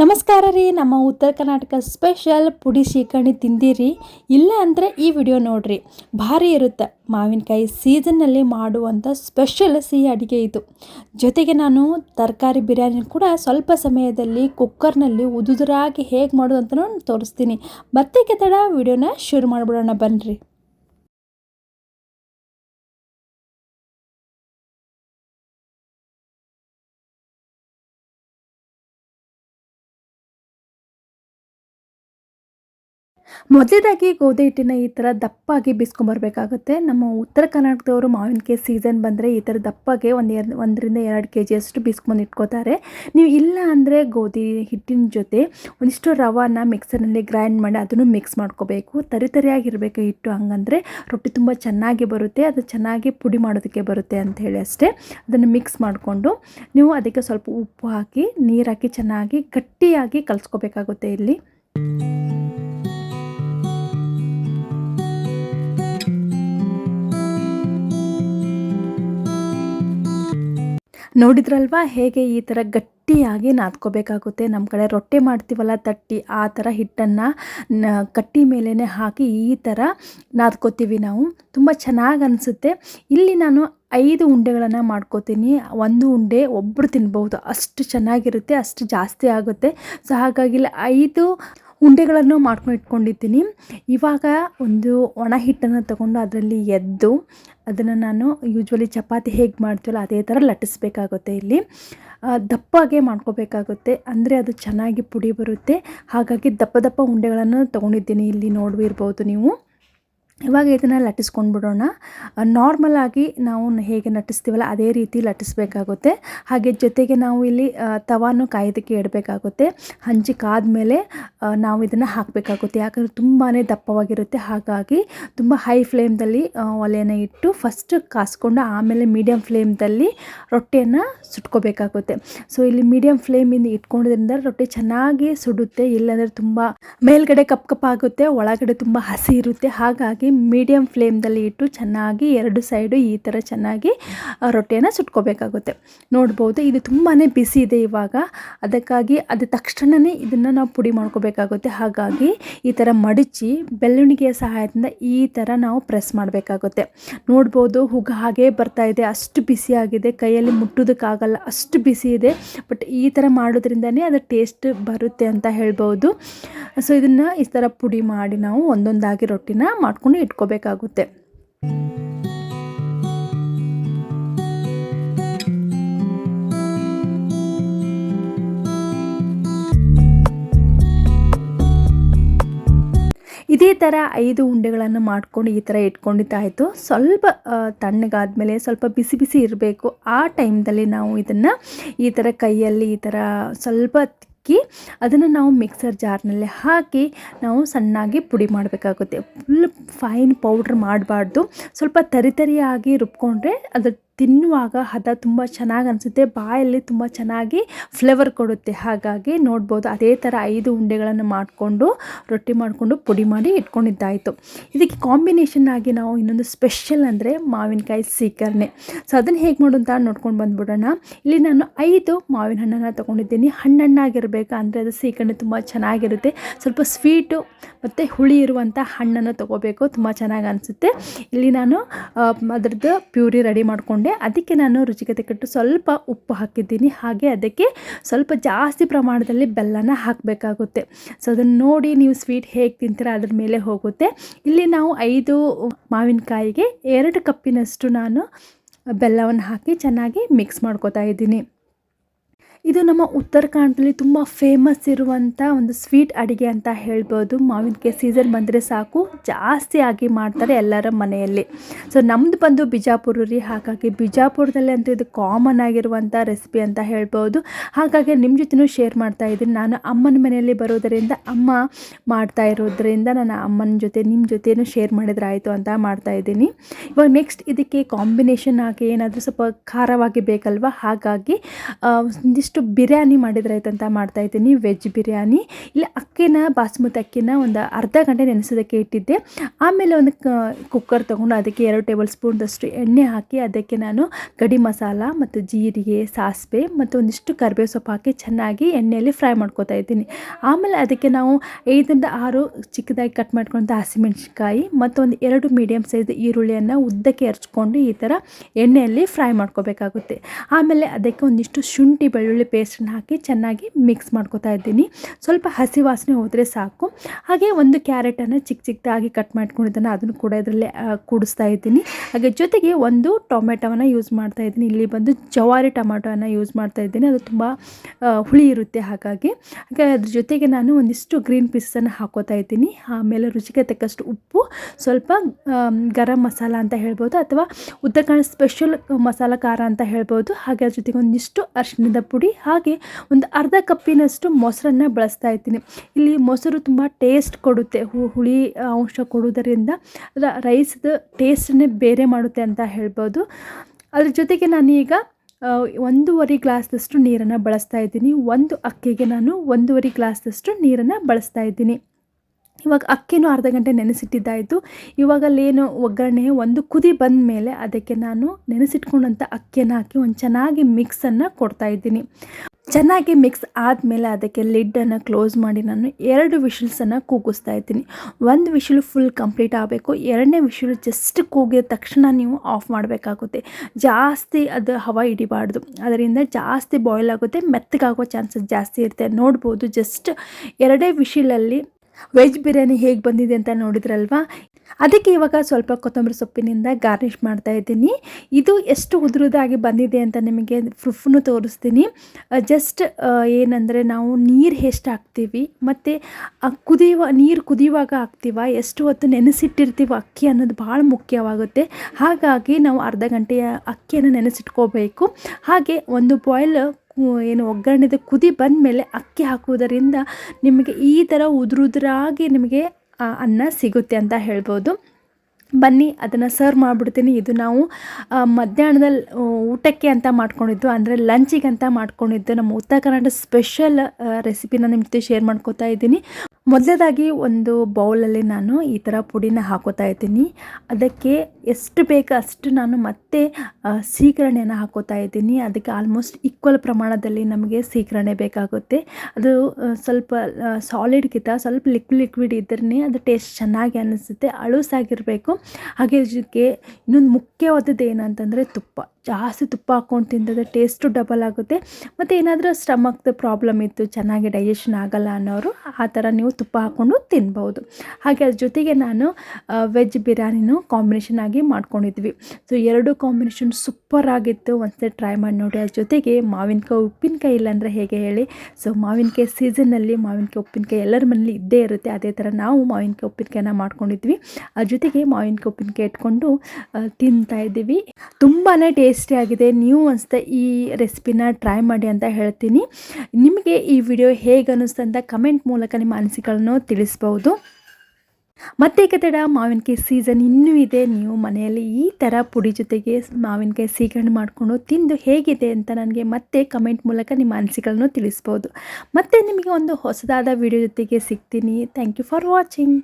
ನಮಸ್ಕಾರ ರೀ, ನಮ್ಮ ಉತ್ತರ ಕರ್ನಾಟಕ ಸ್ಪೆಷಲ್ ಪುಡಿ ಶೀಕರಣಿ ತಿಂದಿರಿ? ಇಲ್ಲ ಅಂದರೆ ಈ ವಿಡಿಯೋ ನೋಡಿರಿ. ಭಾರಿ ಇರುತ್ತೆ. ಮಾವಿನಕಾಯಿ ಸೀಸನ್ನಲ್ಲಿ ಮಾಡುವಂಥ ಸ್ಪೆಷಲ್ ಸಿಹಿ ಅಡುಗೆ ಇದು. ಜೊತೆಗೆ ನಾನು ತರಕಾರಿ ಬಿರಿಯಾನಿ ಕೂಡ ಸ್ವಲ್ಪ ಸಮಯದಲ್ಲಿ ಕುಕ್ಕರ್ನಲ್ಲಿ ಉದುದುರಾಗಿ ಹೇಗೆ ಮಾಡೋದು ಅಂತಲೂ ತೋರಿಸ್ತೀನಿ. ಮತ್ತೆ ತಡ ವಿಡಿಯೋನ ಶುರು ಮಾಡಿಬಿಡೋಣ ಬನ್ನಿರಿ ಮೊದಲೇದಾಗಿ ಗೋಧಿ ಹಿಟ್ಟಿನ ಈ ಥರ ದಪ್ಪಾಗಿ ಬಿಸ್ಕೊಂಬರ್ಬೇಕಾಗುತ್ತೆ ನಮ್ಮ ಉತ್ತರ ಕರ್ನಾಟಕದವರು ಮಾವಿನಕಾಯಿ ಸೀಸನ್ ಬಂದರೆ ಈ ಥರ ದಪ್ಪಾಗೆ ಒಂದು ಎರಡು, ಒಂದರಿಂದ ಎರಡು ಕೆ ಜಿಯಷ್ಟು ಬಿಸ್ಕೊಂಡು ಇಟ್ಕೋತಾರೆ. ನೀವು ಇಲ್ಲ ಅಂದರೆ ಗೋಧಿ ಹಿಟ್ಟಿನ ಜೊತೆ ಒಂದಿಷ್ಟು ರವಾನ ಮಿಕ್ಸರ್ನಲ್ಲಿ ಗ್ರೈಂಡ್ ಮಾಡಿ ಅದನ್ನು ಮಿಕ್ಸ್ ಮಾಡ್ಕೋಬೇಕು. ತರಿ ತರಿಯಾಗಿರಬೇಕು ಹಿಟ್ಟು ಹಂಗಂದರೆ ರೊಟ್ಟಿ ತುಂಬ ಚೆನ್ನಾಗಿ ಬರುತ್ತೆ, ಅದು ಚೆನ್ನಾಗಿ ಪುಡಿ ಮಾಡೋದಕ್ಕೆ ಬರುತ್ತೆ ಅಂತ ಹೇಳಿ ಅಷ್ಟೇ. ಅದನ್ನು ಮಿಕ್ಸ್ ಮಾಡಿಕೊಂಡು ನೀವು ಅದಕ್ಕೆ ಸ್ವಲ್ಪ ಉಪ್ಪು ಹಾಕಿ ನೀರು ಹಾಕಿ ಚೆನ್ನಾಗಿ ಗಟ್ಟಿಯಾಗಿ ಕಲಿಸ್ಕೋಬೇಕಾಗುತ್ತೆ ಇಲ್ಲಿ. ನೋಡಿದ್ರಲ್ವಾ ಹೇಗೆ ಈ ಥರ ಗಟ್ಟಿಯಾಗಿ ನಾದ್ಕೋಬೇಕಾಗುತ್ತೆ? ನಮ್ಮ ಕಡೆ ರೊಟ್ಟಿ ಮಾಡ್ತೀವಲ್ಲ ತಟ್ಟಿ, ಆ ಥರ ಹಿಟ್ಟನ್ನು ಕಟ್ಟಿ ಮೇಲೇ ಹಾಕಿ ಈ ಥರ ನಾದ್ಕೋತೀವಿ ನಾವು. ತುಂಬ ಚೆನ್ನಾಗಿ ಅನಿಸುತ್ತೆ. ಇಲ್ಲಿ ನಾನು ಐದು ಉಂಡೆಗಳನ್ನು ಮಾಡ್ಕೋತೀನಿ. ಒಂದು ಉಂಡೆ ಒಬ್ಬರು ತಿನ್ಬೋದು ಅಷ್ಟು ಚೆನ್ನಾಗಿರುತ್ತೆ, ಅಷ್ಟು ಜಾಸ್ತಿ ಆಗುತ್ತೆ. ಸೊ ಹಾಗಾಗಿ ಐದು ಉಂಡೆಗಳನ್ನು ಮಾಡ್ಕೊಂಡು ಇಟ್ಕೊಂಡಿದ್ದೀನಿ. ಇವಾಗ ಒಂದು ಒಣ ಹಿಟ್ಟನ್ನು ತಗೊಂಡು ಅದರಲ್ಲಿ ಎದ್ದು ಅದನ್ನು ನಾನು ಯೂಶ್ವಲಿ ಚಪಾತಿ ಹೇಗೆ ಮಾಡ್ತೀವಲ್ಲ ಅದೇ ಥರ ಲಟ್ಟಿಸ್ಬೇಕಾಗುತ್ತೆ ಇಲ್ಲಿ. ದಪ್ಪಾಗೆ ಮಾಡ್ಕೋಬೇಕಾಗುತ್ತೆ. ಅಂದರೆ ಅದು ಚೆನ್ನಾಗಿ ಪುಡಿ ಬರುತ್ತೆ. ಹಾಗಾಗಿ ದಪ್ಪ ದಪ್ಪ ಉಂಡೆಗಳನ್ನು ತೊಗೊಂಡಿದ್ದೀನಿ ಇಲ್ಲಿ ನೋಡಿರ್ಬೋದು ನೀವು. ಇವಾಗ ಇದನ್ನು ಲಟ್ಟಿಸ್ಕೊಂಡು ಬಿಡೋಣ ನಾರ್ಮಲಾಗಿ ನಾವು ಹೇಗೆ ಲಟ್ಟಿಸ್ತೀವಲ್ಲ ಅದೇ ರೀತಿ ಲಟ್ಟಿಸ್ಬೇಕಾಗುತ್ತೆ. ಹಾಗೆ ಜೊತೆಗೆ ನಾವು ಇಲ್ಲಿ ತವಾನು ಕಾಯೋದಕ್ಕೆ ಇಡಬೇಕಾಗುತ್ತೆ. ಹಂಚಿ ಕಾದ್ಮೇಲೆ ನಾವು ಇದನ್ನು ಹಾಕಬೇಕಾಗುತ್ತೆ. ಯಾಕಂದರೆ ತುಂಬಾ ದಪ್ಪವಾಗಿರುತ್ತೆ. ಹಾಗಾಗಿ ತುಂಬ ಹೈ ಫ್ಲೇಮ್ದಲ್ಲಿ ಒಲೆಯನ್ನು ಇಟ್ಟು ಫಸ್ಟ್ ಕಾಸ್ಕೊಂಡು ಆಮೇಲೆ ಮೀಡಿಯಮ್ ಫ್ಲೇಮ್ದಲ್ಲಿ ರೊಟ್ಟಿಯನ್ನು ಸುಟ್ಕೋಬೇಕಾಗುತ್ತೆ. ಸೊ ಇಲ್ಲಿ ಮೀಡಿಯಮ್ ಫ್ಲೇಮಿಂದ ಇಟ್ಕೊಂಡಿದ್ರಿಂದ ರೊಟ್ಟಿ ಚೆನ್ನಾಗಿ ಸುಡುತ್ತೆ. ಇಲ್ಲಾಂದರೆ ತುಂಬ ಮೇಲ್ಗಡೆ ಕಪ್ ಕಪ್ ಆಗುತ್ತೆ. ಒಳಗಡೆ ತುಂಬ ಹಸಿ ಇರುತ್ತೆ. ಹಾಗಾಗಿ ಮೀಡಿಯಮ್ ಫ್ಲೇಮ್ದಲ್ಲಿ ಇಟ್ಟು ಚೆನ್ನಾಗಿ ಎರಡು ಸೈಡು ಈ ಥರ ಚೆನ್ನಾಗಿ ರೊಟ್ಟಿಯನ್ನು ಸುಟ್ಕೋಬೇಕಾಗುತ್ತೆ. ನೋಡ್ಬೋದು, ಇದು ತುಂಬಾ ಬಿಸಿ ಇದೆ ಇವಾಗ. ಅದಕ್ಕಾಗಿ ಅದು ತಕ್ಷಣವೇ ಇದನ್ನು ನಾವು ಪುಡಿ ಮಾಡ್ಕೋಬೇಕಾಗುತ್ತೆ. ಹಾಗಾಗಿ ಈ ಥರ ಮಡಚಿ ಬೆಳ್ಳುಣಿಗೆಯ ಸಹಾಯದಿಂದ ಈ ಥರ ನಾವು ಪ್ರೆಸ್ ಮಾಡಬೇಕಾಗುತ್ತೆ. ನೋಡ್ಬೋದು ಹುಗ್ಗ ಹಾಗೇ ಬರ್ತಾ ಇದೆ. ಅಷ್ಟು ಬಿಸಿಯಾಗಿದೆ ಕೈಯಲ್ಲಿ ಮುಟ್ಟೋದಕ್ಕಾಗಲ್ಲ ಅಷ್ಟು ಬಿಸಿ ಇದೆ. ಬಟ್ ಈ ಥರ ಮಾಡೋದ್ರಿಂದನೇ ಅದರ ಟೇಸ್ಟ್ ಬರುತ್ತೆ ಅಂತ ಹೇಳ್ಬೋದು. ಸೊ ಇದನ್ನು ಈ ಥರ ಪುಡಿ ಮಾಡಿ ನಾವು ಒಂದೊಂದಾಗಿ ರೊಟ್ಟಿನ ಮಾಡ್ಕೊಂಡು ಇಟ್ಕೋಬೇಕಾಗುತ್ತೆ. ಇದೇ ಥರ ಐದು ಉಂಡೆಗಳನ್ನು ಮಾಡ್ಕೊಂಡು ಈ ಥರ ಇಟ್ಕೊಂಡಿದ್ದಾಯಿತು. ಸ್ವಲ್ಪ ತಣ್ಣಗಾದ್ಮೇಲೆ ಸ್ವಲ್ಪ ಬಿಸಿ ಬಿಸಿ ಇರಬೇಕು. ಆ ಟೈಮ್ದಲ್ಲಿ ನಾವು ಇದನ್ನು ಈ ಥರ ಕೈಯಲ್ಲಿ ಈ ಥರ ಸ್ವಲ್ಪ ಹಾಕಿ ಅದನ್ನು ನಾವು ಮಿಕ್ಸರ್ ಜಾರ್ನಲ್ಲಿ ಹಾಕಿ ನಾವು ಸಣ್ಣಾಗಿ ಪುಡಿ ಮಾಡಬೇಕಾಗುತ್ತೆ. ಫುಲ್ ಫೈನ್ ಪೌಡ್ರ್ ಮಾಡಬಾರ್ದು. ಸ್ವಲ್ಪ ತರಿತರಿಯಾಗಿ ರುಬ್ಕೊಂಡ್ರೆ ಅದು ತಿನ್ನುವಾಗ ಹದ ತುಂಬ ಚೆನ್ನಾಗಿ ಅನಿಸುತ್ತೆ, ಬಾಯಲ್ಲಿ ತುಂಬ ಚೆನ್ನಾಗಿ ಫ್ಲೇವರ್ ಕೊಡುತ್ತೆ. ಹಾಗಾಗಿ ನೋಡ್ಬೋದು, ಅದೇ ಥರ ಐದು ಉಂಡೆಗಳನ್ನು ಮಾಡಿಕೊಂಡು, ರೊಟ್ಟಿ ಮಾಡಿಕೊಂಡು, ಪುಡಿ ಮಾಡಿ ಇಟ್ಕೊಂಡಿದ್ದಾಯಿತು. ಇದಕ್ಕೆ ಕಾಂಬಿನೇಷನ್ ಆಗಿ ನಾವು ಇನ್ನೊಂದು ಸ್ಪೆಷಲ್ ಅಂದರೆ ಮಾವಿನಕಾಯಿ ಸೀಕರಣೆ. ಸೊ ಅದನ್ನು ಹೇಗೆ ಮಾಡು ಅಂತ ನೋಡ್ಕೊಂಡು ಬಂದ್ಬಿಡೋಣ. ಇಲ್ಲಿ ನಾನು ಐದು ಮಾವಿನ ಹಣ್ಣನ್ನು ತೊಗೊಂಡಿದ್ದೀನಿ. ಹಣ್ಣಣ್ಣಾಗಿರಬೇಕು ಅಂದರೆ ಅದು ಸೀಕರಣೆ ತುಂಬ ಚೆನ್ನಾಗಿರುತ್ತೆ. ಸ್ವಲ್ಪ ಸ್ವೀಟು ಮತ್ತು ಹುಳಿ ಇರುವಂಥ ಹಣ್ಣನ್ನು ತೊಗೋಬೇಕು. ತುಂಬ ಚೆನ್ನಾಗಿ ಅನಿಸುತ್ತೆ. ಇಲ್ಲಿ ನಾನು ಅದರದ್ದು ಪ್ಯೂರಿ ರೆಡಿ ಮಾಡಿಕೊಂಡೆ. ಅದಕ್ಕೆ ನಾನು ರುಚಿಗೆ ತಕ್ಕಟ್ಟು ಸ್ವಲ್ಪ ಉಪ್ಪು ಹಾಕಿದ್ದೀನಿ. ಹಾಗೆ ಅದಕ್ಕೆ ಸ್ವಲ್ಪ ಜಾಸ್ತಿ ಪ್ರಮಾಣದಲ್ಲಿ ಬೆಲ್ಲನ ಹಾಕಬೇಕಾಗುತ್ತೆ. ಸೊ ಅದನ್ನು ನೋಡಿ ನೀವು ಸ್ವೀಟ್ ಹೇಗೆ ತಿಂತೀರ ಅದ್ರ ಮೇಲೆ ಹೋಗುತ್ತೆ. ಇಲ್ಲಿ ನಾವು ಐದು ಮಾವಿನಕಾಯಿಗೆ ಎರಡು ಕಪ್ಪಿನಷ್ಟು ನಾನು ಬೆಲ್ಲವನ್ನು ಹಾಕಿ ಚೆನ್ನಾಗಿ ಮಿಕ್ಸ್ ಮಾಡ್ಕೋತಾ ಇದ್ದೀನಿ. ಇದು ನಮ್ಮ ಉತ್ತರ ಕನ್ನಡದಲ್ಲಿ ತುಂಬ ಫೇಮಸ್ ಇರುವಂಥ ಒಂದು ಸ್ವೀಟ್ ಅಡುಗೆ ಅಂತ ಹೇಳ್ಬೋದು. ಮಾವಿನಕಾಯಿ ಸೀಸನ್ ಬಂದರೆ ಸಾಕು. ಜಾಸ್ತಿ ಆಗಿ ಮಾಡ್ತಾರೆ ಎಲ್ಲರ ಮನೆಯಲ್ಲಿ. ಸೊ ನಮ್ಮದು ಬಂದು ಬಿಜಾಪುರ ರೀ. ಹಾಗಾಗಿ ಬಿಜಾಪುರದಲ್ಲಿ ಅಂತೂ ಇದು ಕಾಮನ್ ಆಗಿರುವಂಥ ರೆಸಿಪಿ ಅಂತ ಹೇಳ್ಬೋದು. ಹಾಗಾಗಿ ನಿಮ್ಮ ಜೊತೆನೂ ಶೇರ್ ಮಾಡ್ತಾ ಇದ್ದೀನಿ. ನಾನು ಅಮ್ಮನ ಮನೆಯಲ್ಲಿ ಬರೋದರಿಂದ ಅಮ್ಮ ಮಾಡ್ತಾ ಇರೋದ್ರಿಂದ ನನ್ನ ಅಮ್ಮನ ಜೊತೆ ನಿಮ್ಮ ಜೊತೆನೂ ಶೇರ್ ಮಾಡಿದ್ರೆ ಆಯಿತು ಅಂತ ಮಾಡ್ತಾ ಇದ್ದೀನಿ. ಇವಾಗ ನೆಕ್ಸ್ಟ್ ಇದಕ್ಕೆ ಕಾಂಬಿನೇಷನ್ ಆಗಿ ಏನಾದರೂ ಸ್ವಲ್ಪ ಖಾರವಾಗಿ ಬೇಕಲ್ವ? ಹಾಗಾಗಿ ಒಂದಿಷ್ಟು ಬಿರಿಯಾನಿ ಮಾಡಿದ್ರಾಯ್ತಂತ ಮಾಡ್ತಾಯಿದ್ದೀನಿ ವೆಜ್ ಬಿರಿಯಾನಿ, ಇಲ್ಲ ಅಕ್ಕಿನ, ಬಾಸ್ಮತಿ ಅಕ್ಕಿನ ಒಂದು ಅರ್ಧ ಗಂಟೆ ನೆನೆಸೋದಕ್ಕೆ ಇಟ್ಟಿದ್ದೆ. ಆಮೇಲೆ ಒಂದು ಕುಕ್ಕರ್ ತೊಗೊಂಡು ಅದಕ್ಕೆ ಎರಡು ಟೇಬಲ್ ಸ್ಪೂನ್ದಷ್ಟು ಎಣ್ಣೆ ಹಾಕಿ ಅದಕ್ಕೆ ನಾನು ಗಡಿ ಮಸಾಲ ಮತ್ತು ಜೀರಿಗೆ, ಸಾಸಿವೆ ಮತ್ತು ಒಂದಿಷ್ಟು ಕರಿಬೇವು ಸೊಪ್ಪು ಹಾಕಿ ಚೆನ್ನಾಗಿ ಎಣ್ಣೆಯಲ್ಲಿ ಫ್ರೈ ಮಾಡ್ಕೋತಾ ಇದ್ದೀನಿ. ಆಮೇಲೆ ಅದಕ್ಕೆ ನಾವು ಐದರಿಂದ ಆರು ಚಿಕ್ಕದಾಗಿ ಕಟ್ ಮಾಡ್ಕೊಂತ ಹಸಿಮೆಣ್ಸಿನ್ಕಾಯಿ ಮತ್ತು ಒಂದು ಎರಡು ಮೀಡಿಯಮ್ ಸೈಜ್ ಈರುಳ್ಳಿಯನ್ನು ಉದ್ದಕ್ಕೆ ಹೆರ್ಚ್ಕೊಂಡು ಈ ಥರ ಎಣ್ಣೆಯಲ್ಲಿ ಫ್ರೈ ಮಾಡ್ಕೋಬೇಕಾಗುತ್ತೆ. ಆಮೇಲೆ ಅದಕ್ಕೆ ಒಂದಿಷ್ಟು ಶುಂಠಿ ಬೆಳ್ಳುಳ್ಳಿ ಪೇಸ್ಟನ್ನು ಹಾಕಿ ಚೆನ್ನಾಗಿ ಮಿಕ್ಸ್ ಮಾಡ್ಕೋತಾ ಇದ್ದೀನಿ. ಸ್ವಲ್ಪ ಹಸಿ ವಾಸನೆ ಹೋದರೆ ಸಾಕು. ಹಾಗೆ ಒಂದು ಕ್ಯಾರೆಟನ್ನು ಚಿಕ್ಕ ಚಿಕ್ಕದಾಗಿ ಕಟ್ ಮಾಡ್ಕೊಂಡಿದ್ದಾನೆ ಅದನ್ನು ಕೂಡ ಇದರಲ್ಲಿ ಕೂಡಿಸ್ತಾ ಇದ್ದೀನಿ. ಹಾಗೆ ಜೊತೆಗೆ ಒಂದು ಟೊಮೆಟೊವನ್ನು ಯೂಸ್ ಮಾಡ್ತಾ ಇದ್ದೀನಿ. ಇಲ್ಲಿ ಬಂದು ಜವಾರಿ ಟೊಮೆಟೊವನ್ನು ಯೂಸ್ ಮಾಡ್ತಾ ಇದ್ದೀನಿ. ಅದು ತುಂಬ ಹುಳಿ ಇರುತ್ತೆ ಹಾಗಾಗಿ. ಹಾಗೆ ಅದ್ರ ಜೊತೆಗೆ ನಾನು ಒಂದಿಷ್ಟು ಗ್ರೀನ್ ಪೀಸನ್ನು ಹಾಕೋತಾ ಇದ್ದೀನಿ. ಆಮೇಲೆ ರುಚಿಗೆ ತಕ್ಕಷ್ಟು ಉಪ್ಪು, ಸ್ವಲ್ಪ ಗರಂ ಮಸಾಲ ಅಂತ ಹೇಳ್ಬೋದು ಅಥವಾ ಉತ್ತರಾಖಂಡ ಸ್ಪೆಷಲ್ ಮಸಾಲ ಖಾರ ಅಂತ ಹೇಳ್ಬೋದು. ಹಾಗೆ ಅದ್ರ ಜೊತೆಗೆ ಒಂದಿಷ್ಟು ಅರಿಶಿಣದ ಪುಡಿ ಹಾಗೆ ಒಂದು ಅರ್ಧ ಕಪ್ಪಿನಷ್ಟು ಮೊಸರನ್ನು ಬಳಸ್ತಾ ಇದ್ದೀನಿ. ಇಲ್ಲಿ ಮೊಸರು ತುಂಬ ಟೇಸ್ಟ್ ಕೊಡುತ್ತೆ. ಹುಳಿ ಅಂಶ ಕೊಡುವುದರಿಂದ ರೈಸ್ದು ಟೇಸ್ಟನ್ನೇ ಬೇರೆ ಮಾಡುತ್ತೆ ಅಂತ ಹೇಳ್ಬೋದು. ಅದ್ರ ಜೊತೆಗೆ ನಾನೀಗ ಒಂದೂವರೆ ಗ್ಲಾಸ್ದಷ್ಟು ನೀರನ್ನು ಬಳಸ್ತಾ ಇದ್ದೀನಿ. ಒಂದು ಅಕ್ಕಿಗೆ ನಾನು ಒಂದೂವರೆ ಗ್ಲಾಸ್ದಷ್ಟು ನೀರನ್ನು ಬಳಸ್ತಾ ಇದ್ದೀನಿ. ಇವಾಗ ಅಕ್ಕಿನೂ ಅರ್ಧ ಗಂಟೆ ನೆನೆಸಿಟ್ಟಿದ್ದಾಯಿತು. ಇವಾಗಲ್ಲೇನು ಒಗ್ಗರಣೆ, ಒಂದು ಕುದಿ ಬಂದ ಮೇಲೆ ಅದಕ್ಕೆ ನಾನು ನೆನೆಸಿಟ್ಕೊಂಡಂಥ ಅಕ್ಕಿಯನ್ನು ಹಾಕಿ ಒಂದು ಚೆನ್ನಾಗಿ ಮಿಕ್ಸನ್ನು ಕೊಡ್ತಾಯಿದ್ದೀನಿ ಚೆನ್ನಾಗಿ ಮಿಕ್ಸ್ ಆದಮೇಲೆ ಅದಕ್ಕೆ ಲಿಡ್ಡನ್ನು ಕ್ಲೋಸ್ ಮಾಡಿ ನಾನು ಎರಡು ವಿಷಲ್ಸನ್ನು ಕೂಗಿಸ್ತಾ ಇದ್ದೀನಿ. ಒಂದು ವಿಷಲ್ ಫುಲ್ ಕಂಪ್ಲೀಟ್ ಆಗಬೇಕು, ಎರಡನೇ ವಿಷಲ್ ಜಸ್ಟ್ ಕೂಗಿದ ತಕ್ಷಣ ನೀವು ಆಫ್ ಮಾಡಬೇಕಾಗುತ್ತೆ. ಜಾಸ್ತಿ ಅದು ಹವಾ ಹಿಡಿಬಾರ್ದು. ಅದರಿಂದ ಜಾಸ್ತಿ ಬಾಯ್ಲ್ ಆಗುತ್ತೆ ಮೆತ್ತಗಾಗೋ ಚಾನ್ಸಸ್ ಜಾಸ್ತಿ ಇರುತ್ತೆ. ನೋಡ್ಬೋದು ಜಸ್ಟ್ ಎರಡೇ ವಿಷಲಲ್ಲಿ ವೆಜ್ ಬಿರಿಯಾನಿ ಹೇಗೆ ಬಂದಿದೆ ಅಂತ ನೋಡಿದ್ರಲ್ವಾ? ಅದಕ್ಕೆ ಇವಾಗ ಸ್ವಲ್ಪ ಕೊತ್ತಂಬರಿ ಸೊಪ್ಪಿನಿಂದ ಗಾರ್ನಿಷ್ ಮಾಡ್ತಾ ಇದ್ದೀನಿ. ಇದು ಎಷ್ಟು ಉದುರುದಾಗಿ ಬಂದಿದೆ ಅಂತ ನಿಮಗೆ ಪ್ರೂಫ್ನು ತೋರಿಸ್ತೀನಿ. ಜಸ್ಟ್ ಏನಂದರೆ ನಾವು ನೀರು ಎಷ್ಟು ಹಾಕ್ತೀವಿ, ಮತ್ತು ಕುದಿಯುವ, ನೀರು ಕುದಿಯುವಾಗ ಹಾಕ್ತೀವ, ಎಷ್ಟು ಹೊತ್ತು ನೆನೆಸಿಟ್ಟಿರ್ತೀವೋ ಅಕ್ಕಿ ಅನ್ನೋದು ಭಾಳ ಮುಖ್ಯವಾಗುತ್ತೆ. ಹಾಗಾಗಿ ನಾವು ಅರ್ಧ ಗಂಟೆಯ ಅಕ್ಕಿಯನ್ನು ನೆನೆಸಿಟ್ಕೋಬೇಕು. ಹಾಗೆ ಒಂದು ಬಾಯ್ಲ್ ಏನು ಒಗ್ಗರಣೆದು ಕುದಿ ಬಂದ ಮೇಲೆ ಅಕ್ಕಿ ಹಾಕುವುದರಿಂದ ನಿಮಗೆ ಈ ಥರ ಉದುರುದ್ರಾಗಿ ನಿಮಗೆ ಅನ್ನ ಸಿಗುತ್ತೆ ಅಂತ ಹೇಳ್ಬೋದು. ಬನ್ನಿ, ಅದನ್ನು ಸರ್ವ್ ಮಾಡಿಬಿಡ್ತೀನಿ. ಇದು ನಾವು ಮಧ್ಯಾಹ್ನದಲ್ಲಿ ಊಟಕ್ಕೆ ಅಂತ ಮಾಡ್ಕೊಂಡಿದ್ದು, ಅಂದರೆ ಲಂಚಿಗೆ ಅಂತ ಮಾಡ್ಕೊಂಡಿದ್ದು. ನಮ್ಮ ಉತ್ತರ ಕರ್ನಾಟಕ ಸ್ಪೆಷಲ್ ರೆಸಿಪಿನ ನಿಮ್ಮ ಜೊತೆ ಶೇರ್ ಮಾಡ್ಕೋತಾ ಇದ್ದೀನಿ. ಮೊದಲೇದಾಗಿ ಒಂದು ಬೌಲಲ್ಲಿ ನಾನು ಈ ಥರ ಪುಡಿನ ಹಾಕೋತಾ ಇದ್ದೀನಿ. ಅದಕ್ಕೆ ಎಷ್ಟು ಬೇಕು ಅಷ್ಟು ನಾನು ಮತ್ತೆ ಸೀಕರಣೆಯನ್ನು ಹಾಕೋತಾ ಇದ್ದೀನಿ. ಅದಕ್ಕೆ ಆಲ್ಮೋಸ್ಟ್ ಈಕ್ವಲ್ ಪ್ರಮಾಣದಲ್ಲಿ ನಮಗೆ ಸೀಕರಣೆ ಬೇಕಾಗುತ್ತೆ. ಅದು ಸ್ವಲ್ಪ ಸಾಲಿಡ್ಗಿಂತ ಸ್ವಲ್ಪ ಲಿಕ್ವಿಡ್ ಲಿಕ್ವಿಡ್ ಇದ್ರೇ ಅದು ಟೇಸ್ಟ್ ಚೆನ್ನಾಗಿ ಅನ್ನಿಸುತ್ತೆ ಅಳುಸಾಗಿರಬೇಕು. ಹಾಗೆ ಇದಕ್ಕೆ ಇನ್ನೊಂದು ಮುಖ್ಯವಾದದ್ದು ಏನಂತಂದರೆ ತುಪ್ಪ. ಜಾಸ್ತಿ ತುಪ್ಪ ಹಾಕ್ಕೊಂಡು ತಿಂದರೆ ಟೇಸ್ಟು ಡಬಲ್ ಆಗುತ್ತೆ. ಮತ್ತು ಏನಾದರೂ ಸ್ಟಮಕ್ದು ಪ್ರಾಬ್ಲಮ್ ಇತ್ತು, ಚೆನ್ನಾಗಿ ಡೈಜೆಷನ್ ಆಗಲ್ಲ ಅನ್ನೋರು ಆ ಥರ ನೀವು ತುಪ್ಪ ಹಾಕ್ಕೊಂಡು ತಿನ್ಬೋದು. ಹಾಗೆ ಅದ್ರ ಜೊತೆಗೆ ನಾನು ವೆಜ್ ಬಿರಿಯಾನಿನೂ ಕಾಂಬಿನೇಷನ್ ಆಗಿ ಮಾಡ್ಕೊಂಡಿದ್ವಿ. ಸೊ ಎರಡು ಕಾಂಬಿನೇಷನ್ ಸೂಪರ್ ಆಗಿತ್ತು. ಒಂದ್ಸತಿ ಟ್ರೈ ಮಾಡಿ ನೋಡಿ, ಅದ್ರ ಜೊತೆಗೆ ಮಾವಿನಕಾಯಿ, ಉಪ್ಪಿನಕಾಯಿ ಇಲ್ಲಾಂದರೆ ಹೇಗೆ ಹೇಳಿ. ಸೊ ಮಾವಿನಕಾಯಿ ಸೀಸನ್ನಲ್ಲಿ ಮಾವಿನಕಾಯಿ, ಉಪ್ಪಿನಕಾಯಿ ಎಲ್ಲರ ಮನೇಲಿ ಇದ್ದೇ ಇರುತ್ತೆ. ಅದೇ ಥರ ನಾವು ಮಾವಿನಕಾಯಿ, ಉಪ್ಪಿನಕಾಯಿನ ಮಾಡ್ಕೊಂಡಿದ್ವಿ. ಅದ್ರ ಜೊತೆಗೆ ಮಾವಿನಕಾಯಿ, ಉಪ್ಪಿನಕಾಯಿ ಇಟ್ಕೊಂಡು ತಿಂತಾ ಇದ್ದೀವಿ. ತುಂಬಾ ಟೇಸ್ಟಿಯಾಗಿದೆ ನೀವು ಅನಿಸ್ತಾ ಈ ರೆಸಿಪಿನ ಟ್ರೈ ಮಾಡಿ ಅಂತ ಹೇಳ್ತೀನಿ. ನಿಮಗೆ ಈ ವಿಡಿಯೋ ಹೇಗೆ ಅನ್ನಿಸ್ತು ಅಂತ ಕಮೆಂಟ್ ಮೂಲಕ ನಿಮ್ಮ ಅನಿಸಿಕೆಗಳನ್ನು ತಿಳಿಸ್ಬೋದು. ಮತ್ತೆ ಕತೆಡ ಮಾವಿನಕಾಯಿ ಸೀಸನ್ ಇನ್ನೂ ಇದೆ. ನೀವು ಮನೆಯಲ್ಲಿ ಈ ಥರ ಪುಡಿ ಜೊತೆಗೆ ಮಾವಿನಕಾಯಿ ಸೀಕರಣೆ ಮಾಡಿಕೊಂಡು ತಿಂದು ಹೇಗಿದೆ ಅಂತ ನನಗೆ ಮತ್ತೆ ಕಮೆಂಟ್ ಮೂಲಕ ನಿಮ್ಮ ಅನಿಸಿಕೆಗಳನ್ನು ತಿಳಿಸ್ಬೋದು. ಮತ್ತು ನಿಮಗೆ ಒಂದು ಹೊಸದಾದ ವಿಡಿಯೋ ಜೊತೆಗೆ ಸಿಗ್ತೀನಿ. Thank you for watching